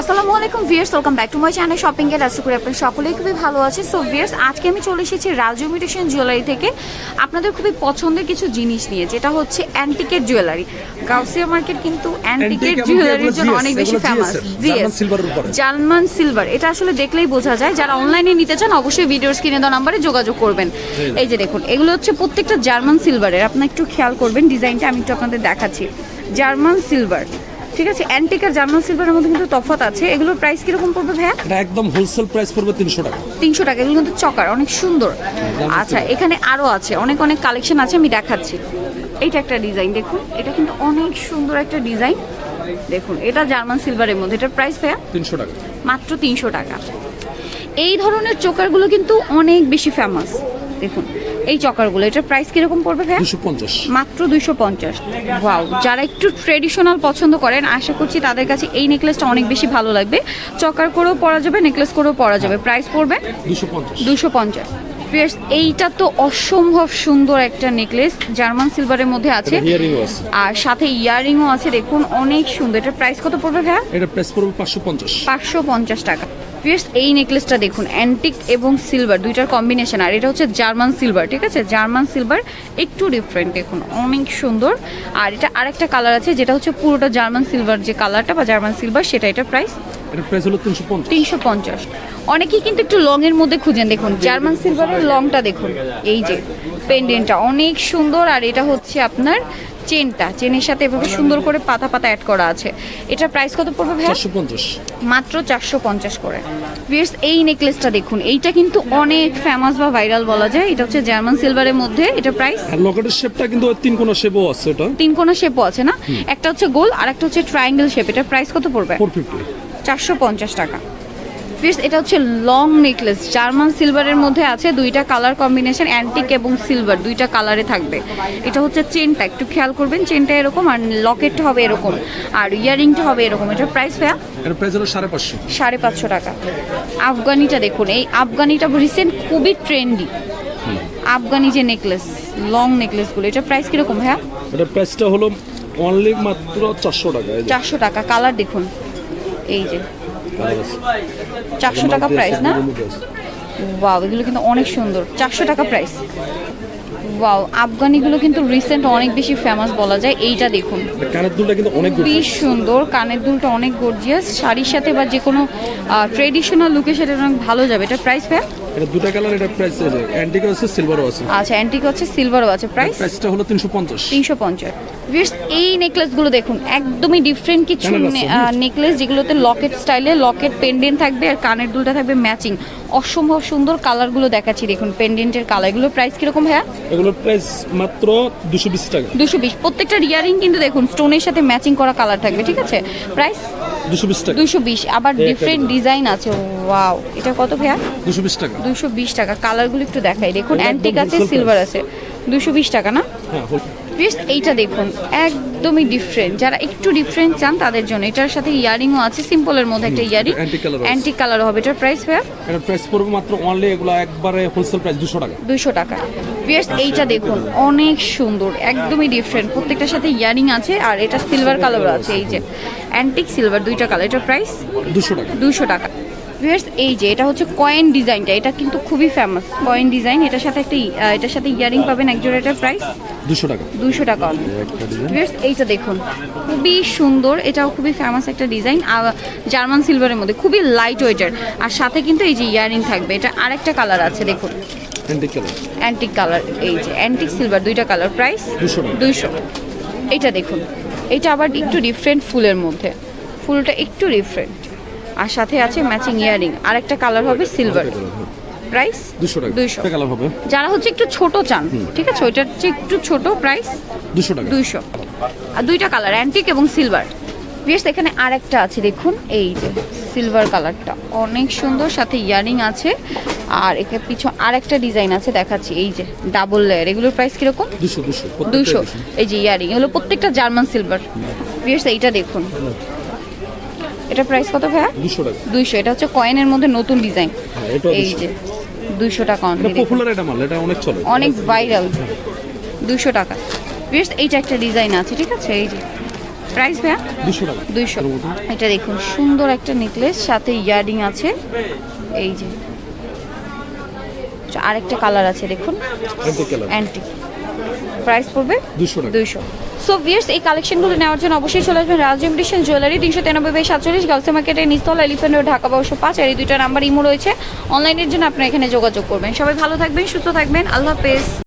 আসসালামু আলাইকুম viewers welcome back to my channel shopping এর আশা করি আপনারা সকলেই খুবই ভালো আছে সো ভিয়ার্স আজকে আমি চলে এসেছি রাজু ইমিটেশন জুয়েলারি থেকে। আপনাদের খুবই পছন্দের কিছু জিনিস নিয়ে যেটা হচ্ছে অ্যান্টিকের জুয়েলারি গাউসিয়া মার্কেট কিন্তু অ্যান্টিকের জুয়েলারির জন্য অনেক বেশি ফেমাস। জার্মান সিলভার এটা আসলে দেখলেই বোঝা যায়। যারা অনলাইনে নিতে চান অবশ্যই ভিডিওর স্ক্রিনে দেওয়া নাম্বারে যোগাযোগ করবেন। এই যে দেখুন এগুলো হচ্ছে প্রত্যেকটা জার্মান সিলভারের আপনি একটু খেয়াল করবেন ডিজাইনটা আমি একটু আপনাদের দেখাচ্ছি। জার্মান সিলভার ঠিক আছে অ্যান্টিক আর জার্মান সিলভারের মধ্যে কিন্তু তফাৎ আছে। এগুলোর প্রাইস কীরকম পড়বে ভাইয়া? এটা একদম হোলসেল প্রাইস পড়বে তিনশো টাকা। তিনশো টাকা এগুলো কিন্তু চকার অনেক সুন্দর। আচ্ছা এখানে আরও আছে অনেক অনেক কালেকশন আছে আমি দেখাচ্ছি। এইটা একটা ডিজাইন দেখুন এটা কিন্তু অনেক সুন্দর একটা ডিজাইন দেখুন এটা জার্মান সিলভারের মধ্যে এটার প্রাইস ভাইয়া? তিনশো টাকা। মাত্র তিনশো টাকা। এই ধরনের চোকারগুলো কিন্তু অনেক বেশি ফেমাস দেখুন এই চকারগুলো এটার প্রাইস কীরকম পড়বে মাত্র দুইশো পঞ্চাশ। ওয়াও যারা একটু ট্রেডিশনাল পছন্দ করেন আশা করছি তাদের কাছে এই নেকলেসটা অনেক বেশি ভালো লাগবে। চকার করেও পরা যাবে নেকলেস করেও পরা যাবে। প্রাইস পড়বে? দুশো পঞ্চাশ। ফিয়ার্স এইটা তো অসম্ভব সুন্দর একটা নেকলেস জার্মান সিলভারের মধ্যে আছে। আর সাথে ইয়ারিংও আছে দেখুন অনেক সুন্দর। এটা প্রাইস কত পড়বে ভাইয়া? এটা প্রাইস পড়বে পাঁচশো পঞ্চাশ। পাঁচশো পঞ্চাশ টাকা। ফিয়ার্স এই নেকলেসটা দেখুন অ্যান্টিক এবং সিলভার দুইটার কম্বিনেশন আর এটা হচ্ছে জার্মান সিলভার ঠিক আছে? জার্মান সিলভার একটু ডিফারেন্ট দেখুন অনেক সুন্দর। আর এটা আরেকটা কালার আছে যেটা হচ্ছে পুরোটা জার্মান সিলভার যে কালারটা বা জার্মান সিলভার সেটা এটা প্রাইস এটা প্রাইস হলো তিনশো পঞ্চাশ। তিনশো পঞ্চাশ। অনেকেই কিন্তু একটু লং এর মধ্যে খুঁজেন। দেখুন জার্মান সিলভারের লংটা দেখুন। এই যে পেন্ডেন্টটা অনেক সুন্দর আর এটা হচ্ছে আপনার চেনটা চেনের সাথে এভাবে সুন্দর করে পাতা পাতা অ্যাড করা আছে। এটা প্রাইস কত পড়বে ভাই চারশো পঞ্চাশ। মাত্র চারশো পঞ্চাশ করে। ভিয়ার্স এই নেকলেসটা দেখুন। এইটা কিন্তু অনেক ফেমাস বা ভাইরাল বলা যায়। এটা হচ্ছে জার্মান সিলভারের মধ্যে। এটা প্রাইস আর লকেটের শেপটা কিন্তু তিন কোনো শেপও আছে এটা তিন কোনা শেপও আছে না? একটা হচ্ছে গোল আর একটা হচ্ছে ট্রায়াঙ্গেল শেপ এটা প্রাইস কত পড়বে? ফোর ফিফটি চারশো পঞ্চাশ টাকা। ফিস এটা হচ্ছে লং নেকলেস জার্মান সিলভারের মধ্যে আছে দুইটা কালার কম্বিনেশন অ্যান্টিক এবং সিলভার দুইটা কালারে থাকবে। এটা হচ্ছে চেনটা একটু খেয়াল করবেন চেনটা এরকম আর লকেটটা হবে এরকম। আর ইয়ারিংটা হবে এরকম। এটার প্রাইস ভাইয়া? এটা প্রাইস হলো সাড়ে পাঁচশো। সাড়ে পাঁচশো টাকা। আফগানিটা দেখুন এই আফগানিটা রিসেন্ট খুবই ট্রেন্ডি আফগানি যে নেকলেস লং নেকলেসগুলো এটা প্রাইস কীরকম হ্যাঁ এটা প্রাইসটা হলো অনলি মাত্র চারশো টাকা চারশো টাকা কালার দেখুন। এই যে। চারশো টাকা প্রাইস না? ওয়াও এগুলো কিন্তু অনেক সুন্দর। চারশো টাকা প্রাইস ওয়াও আফগানিগুলো কিন্তু রিসেন্ট অনেক বেশি ফেমাস বলা যায়। এইটা দেখুন। এটা কানের দুলটা কিন্তু অনেক। খুবই সুন্দর কানের দুলটা অনেক গর্জিয়াস শাড়ির সাথে বা যে কোনো ট্রেডিশনাল লুকের সাথে অনেক ভালো যাবে। এটা প্রাইস ভাই এটা দুটা কালার এটা প্রাইস আছে অ্যান্টিক আছে সিলভারও আছে। আচ্ছা অ্যান্টিক হচ্ছে সিলভারও আছে। প্রাইস প্রাইসটা হলো তিনশো পঞ্চাশ। তিনশো পঞ্চাশ। ভিউয়ার্স, এই নেকলেসগুলো দেখুন একদমই ডিফারেন্ট কিছু নেকলেস যেগুলোতে লকেট স্টাইলে লকেট পেন্ডেন্ট থাকবে আর কানের দুলটা থাকবে ম্যাচিং অসম্ভব সুন্দর কালারগুলো দেখাচ্ছি দেখুন পেন্ডেন্টের কালার এগুলোর প্রাইস কীরকম ভাইয়া? এগুলোর প্রাইস মাত্র দুশো বিশ টাকা। দুশো বিশ। প্রত্যেকটা ইয়ারিং কিন্তু দেখুন স্টোনের সাথে ম্যাচিং করা কালার থাকবে ঠিক আছে? প্রাইস দুশো বিশ টাকা। দুশো বিশ আবার একটা ডিফারেন্ট ডিজাইন আছে ওয়াও এটা কত ভাইয়া? দুশো বিশ টাকা। দুশো বিশ টাকা। কালারগুলো একটু দেখাই। দেখুন অ্যান্টিক আছে সিলভার আছে। দুশো বিশ টাকা না? হ্যাঁ হল- এইটা দেখুন একদমই ডিফারেন্ট যারা একটু ডিফারেন্ট চান তাদের জন্য। এটার সাথে ইয়ারিংও আছে সিম্পলের মধ্যে একটা ইয়ারিং। অ্যান্টিক কালার হবে। এটার প্রাইস ভাইয়া? এটার প্রাইস পড়বে মাত্র অনলি এগুলো একবারে হোলসেল প্রাইস দুশো টাকা। দুইশো টাকা। পিয়ার্স এইটা দেখুন অনেক সুন্দর একদমই ডিফারেন্ট প্রত্যেকটার সাথে ইয়ারিং আছে আর এটা সিলভার কালার আছে এই যে। অ্যান্টিক সিলভার দুইটা কালার এটার প্রাইস দুশো টাকা। দুশো টাকা। ভিউয়ার্স এই যে এটা হচ্ছে কয়েন ডিজাইনটা এটা কিন্তু খুবই ফেমাস কয়েন ডিজাইন এটার সাথে একটা এটার সাথে ইয়ারিং পাবেন এক জোড়া এটার প্রাইস দুশো টাকা দুশো টাকা। ভিউয়ার্স এইটা দেখুন। খুবই সুন্দর এটাও খুবই ফেমাস একটা ডিজাইন জার্মান সিলভারের মধ্যে। খুবই লাইট ওয়েটার আর সাথে কিন্তু এই যে ইয়ারিং থাকবে। এটা আরেকটা কালার আছে দেখুন। অ্যান্টিক কালার অ্যান্টিক কালার এই যে অ্যান্টিক সিলভার দুইটা কালার প্রাইস 200 টাকা। দুইশো। এইটা দেখুন। এটা আবার একটু ডিফারেন্ট ফুলের মধ্যে। ফুলটা একটু ডিফারেন্ট আর সাথে আছে ম্যাচিং ইয়ারিং আরেকটা কালার হবে সিলভার প্রাইস দুশো টাকা। দুইশো। কালার হবে। যারা হচ্ছে একটু ছোট চান ঠিক আছে? ওইটার হচ্ছে একটু ছোট প্রাইস দুশো টাকা। দুইশো। আর দুইটা কালার অ্যান্টিক এবং সিলভার বেশ এখানে আরেকটা আছে দেখুন। এই যে সিলভার কালারটা অনেক সুন্দর সাথে ইয়ারিং আছে। আর এখানে পিছু আরেকটা ডিজাইন আছে দেখাচ্ছি। এই যে ডাবল লেয়ার এগুলোর প্রাইস কীরকম? দুশো দুশো। দুইশো। এই যে ইয়ারিং এগুলো প্রত্যেকটা জার্মান সিলভার বিয়ার্স এইটা দেখুন। এটা প্রাইস কত ভাইয়া? দুশো টাকা। দুইশো এটা হচ্ছে কয়েনের মধ্যে নতুন ডিজাইন হ্যাঁ, এই যে দুইশো টাকা পপুলার এটা মাল এটা অনেক চলে। অনেক ভাইরাল দুশো টাকা। বেশ এইটা একটা ডিজাইন আছে ঠিক আছে? এই যে প্রাইস ভাইয়া? দুশো টাকা। দুইশো। এটা দেখুন সুন্দর একটা নেকলেস সাথে ইয়ারিং আছে। এই যে আচ্ছা, আরেকটা কালার আছে দেখুন। অ্যান্টিক প্রাইস পড়বে? দুশো দুইশো। সো ভিয়ার্স এই কালেকশনগুলো নেওয়ার জন্য অবশ্যই চলে আসবেন রাজ ইমিটেশন জুয়েলারি তিনশো তিরানব্বই বাই সাতচল্লিশ গাউসে মার্কেটে নিস্তল এলিফেন্ট ঢাকা বারোশো পাঁচ। আর এই দুইটা নাম্বার ইমো রয়েছে। অনলাইনের জন্য আপনারা এখানে যোগাযোগ করবেন। সবাই ভালো থাকবেন সুস্থ থাকবেন। আল্লাহ হাফেজ।